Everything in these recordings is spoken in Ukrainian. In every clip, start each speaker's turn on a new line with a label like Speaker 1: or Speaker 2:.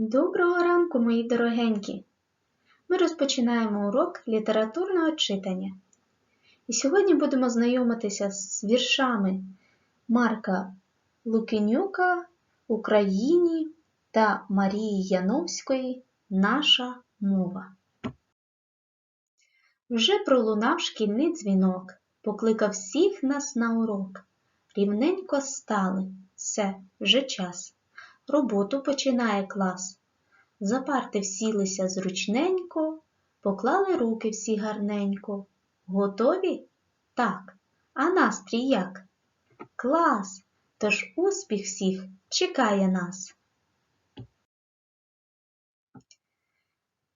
Speaker 1: Доброго ранку, мої дорогенькі! Ми розпочинаємо урок літературного читання. І сьогодні будемо знайомитися з віршами Марка Лукенюка Україні та Марії Яновської Наша мова. Вже пролунав шкільний дзвінок, покликав всіх нас на урок. Рівненько стали, все, вже час. Роботу починає клас. За парти всілися зручненько, поклали руки всі гарненько. Готові? Так. А настрій як? Клас! Тож успіх всіх чекає нас.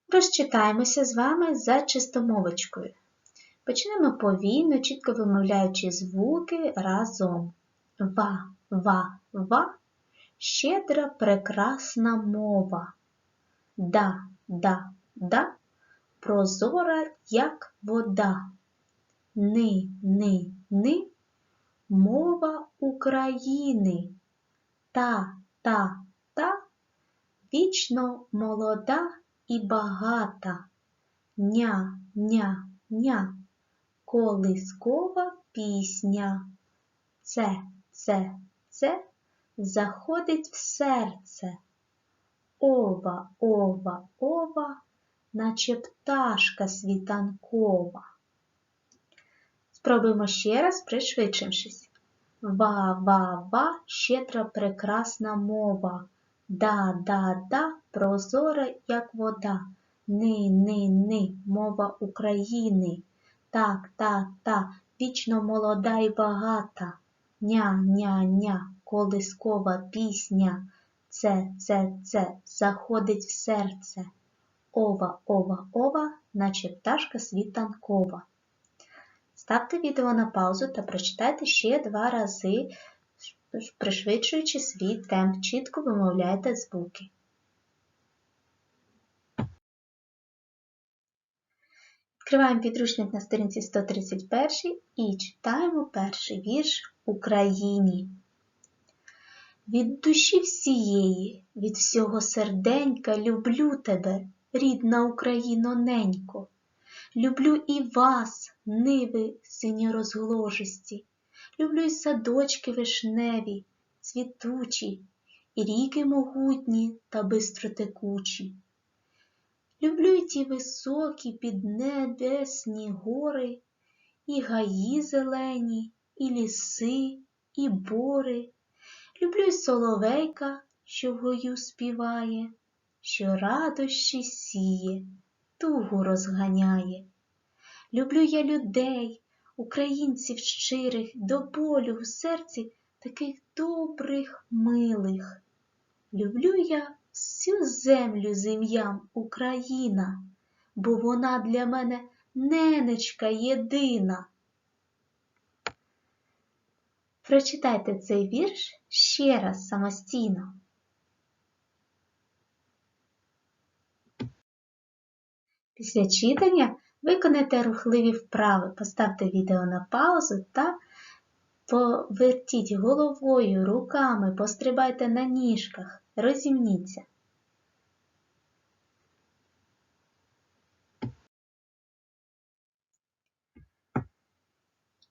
Speaker 1: Розчитаємося з вами за чистомовочкою. Почнемо повільно, чітко вимовляючи звуки разом. Ва, ва, ва. Щедра прекрасна мова. Да, да, да, прозора, як вода. Ни, ни, ни, мова України. Та, та, та, вічно молода і багата. Ня, ня, ня, колискова пісня. Це, це, це заходить в серце. Ова, ова, ова, наче пташка світанкова. Спробуємо ще раз, пришвидшившись. Ва, ва, ва, щедра прекрасна мова. Да, да, да, прозора, як вода. Ни, ни, ни, мова України. Так, та, та, вічно молода і багата. Ня, ня, ня, колискова пісня. Це, це, це заходить в серце. Ова, ова, ова, наче пташка світанкова. Ставте відео на паузу та прочитайте ще два рази, пришвидшуючи свій темп, чітко вимовляйте звуки. Відкриваємо підручник на сторінці 131 і читаємо перший вірш Україні. Від душі всієї, від всього серденька люблю тебе, рідна Україно ненько. Люблю і вас, ниви синьорозгложисті, люблю й садочки вишневі, цвітучі, і ріки могутні та бистротекучі. Люблю й ті високі піднебесні гори, і гаї зелені, і ліси, і бори. Люблю й соловейка, що в гою співає, що радощі сіє, тугу розганяє. Люблю я людей, українців щирих, до болю в серці таких добрих, милих. Люблю я всю землю з ім'ям Україна, бо вона для мене ненечка єдина. Прочитайте цей вірш ще раз самостійно. Після читання виконайте рухливі вправи, поставте відео на паузу та повертіть головою, руками, пострибайте на ніжках, розімніться.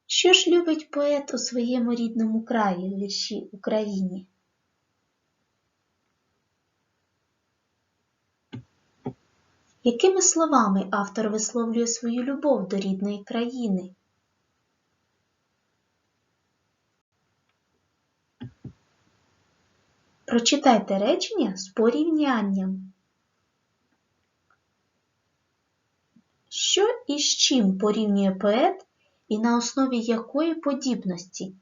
Speaker 1: Що ж любить поет у своєму рідному краї, вірші Україні? Якими словами автор висловлює свою любов до рідної країни? Прочитайте речення з порівнянням. Що і з чим порівнює поет і на основі якої подібності?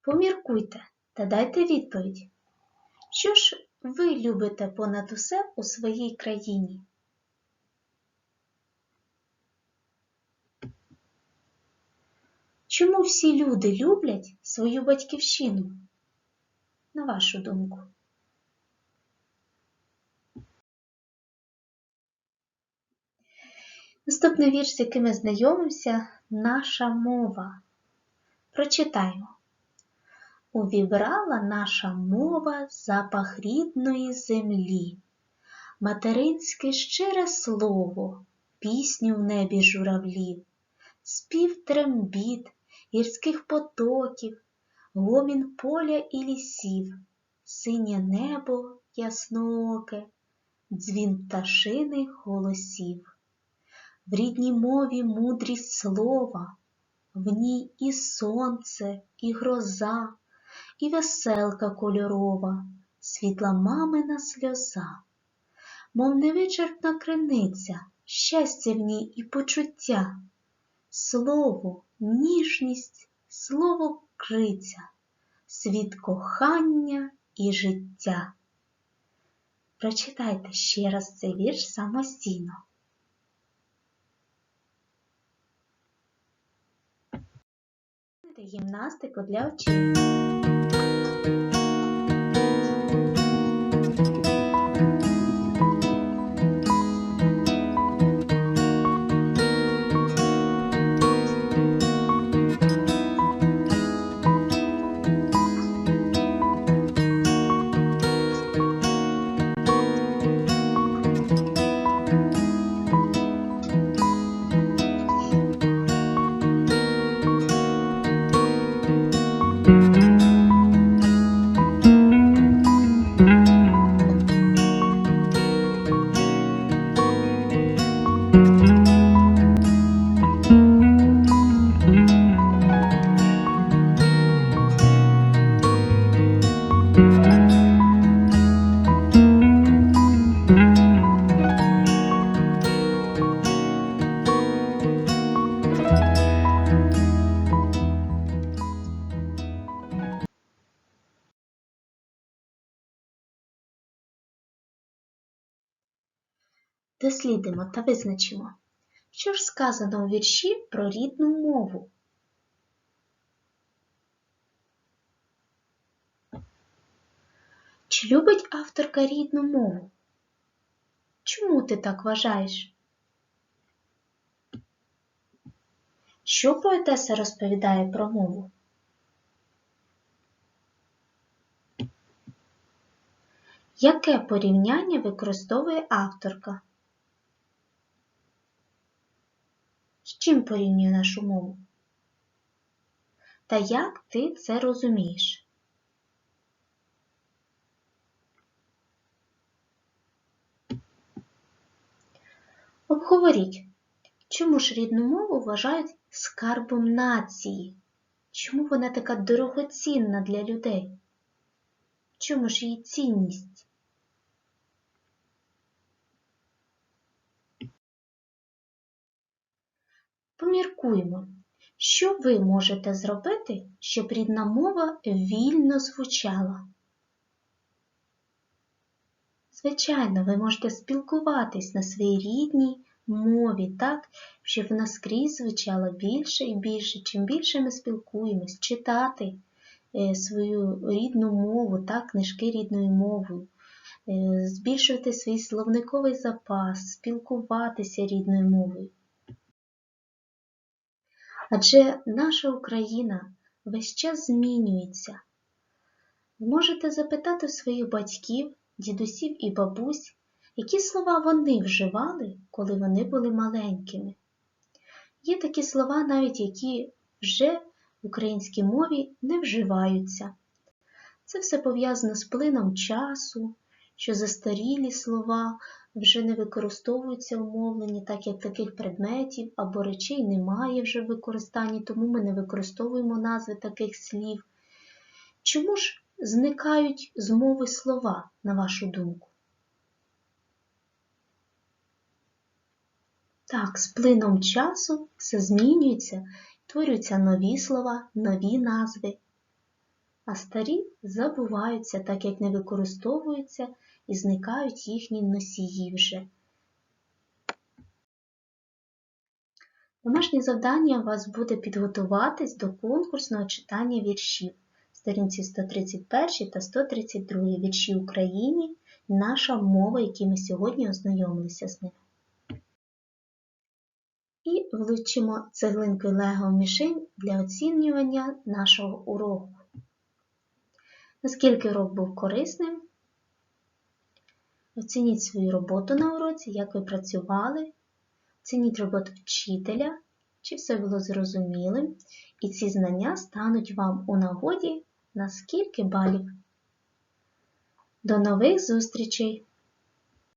Speaker 1: Поміркуйте та дайте відповідь. Що ж ви любите понад усе у своїй країні? Чому всі люди люблять свою батьківщину? На вашу думку? Наступний вірш, з яким ми знайомимося, наша мова. Прочитаємо. увібрала наша мова запах рідної землі, материнське щире слово, пісню в небі журавлів, спів трембіт, гірських потоків, гомін поля і лісів, синє небо яснооке, дзвін пташиних голосів. В рідній мові мудрість слова, в ній і сонце, і гроза, і веселка кольорова, світла мамина сльоза, мов невичерпна криниця, щастя в ній і почуття, слово, ніжність, слово криця, світ кохання і життя. Прочитайте ще раз цей вірш самостійно. Гімнастику для очей. Дослідимо та визначимо, що ж сказано у вірші про рідну мову. Чи любить авторка рідну мову? Чому ти так вважаєш? Що поетеса розповідає про мову? Яке порівняння використовує авторка? Чим порівнює нашу мову? Та як ти це розумієш? Обговоріть, чому ж рідну мову вважають скарбом нації? Чому вона така дорогоцінна для людей? Чому ж її цінність? Поміркуємо, що ви можете зробити, щоб рідна мова вільно звучала. Звичайно, ви можете спілкуватись на своїй рідній мові так, щоб вона скрізь звучала більше і більше. Чим більше ми спілкуємось, читати е, свою рідну мову, так, книжки рідною мовою, е, збільшувати свій словниковий запас, спілкуватися рідною мовою. Адже наша Україна весь час змінюється. Можете запитати своїх батьків, дідусів і бабусь, які слова вони вживали, коли вони були маленькими. Є такі слова, навіть які вже в українській мові не вживаються. Це все пов'язано з плином часу, що застарілі слова вже не використовуються в мовленні, так як таких предметів або речей немає вже в використанні, тому ми не використовуємо назви таких слів. Чому ж зникають з мови слова, на вашу думку? Так, з плином часу все змінюється, творюються нові слова, нові назви, а старі забуваються, так як не використовуються і зникають їхні носії вже. Домашнє завдання у вас буде підготуватись до конкурсного читання віршів, сторінці 131 та 132 вірші Україні, наша мова, які ми сьогодні ознайомилися з ними. І влучимо цеглинкою лего в мішень для оцінювання нашого уроку. Наскільки урок був корисним? Оцініть свою роботу на уроці, як ви працювали. Оцініть роботу вчителя, чи все було зрозумілим, і ці знання стануть вам у нагоді на скільки балів. До нових зустрічей!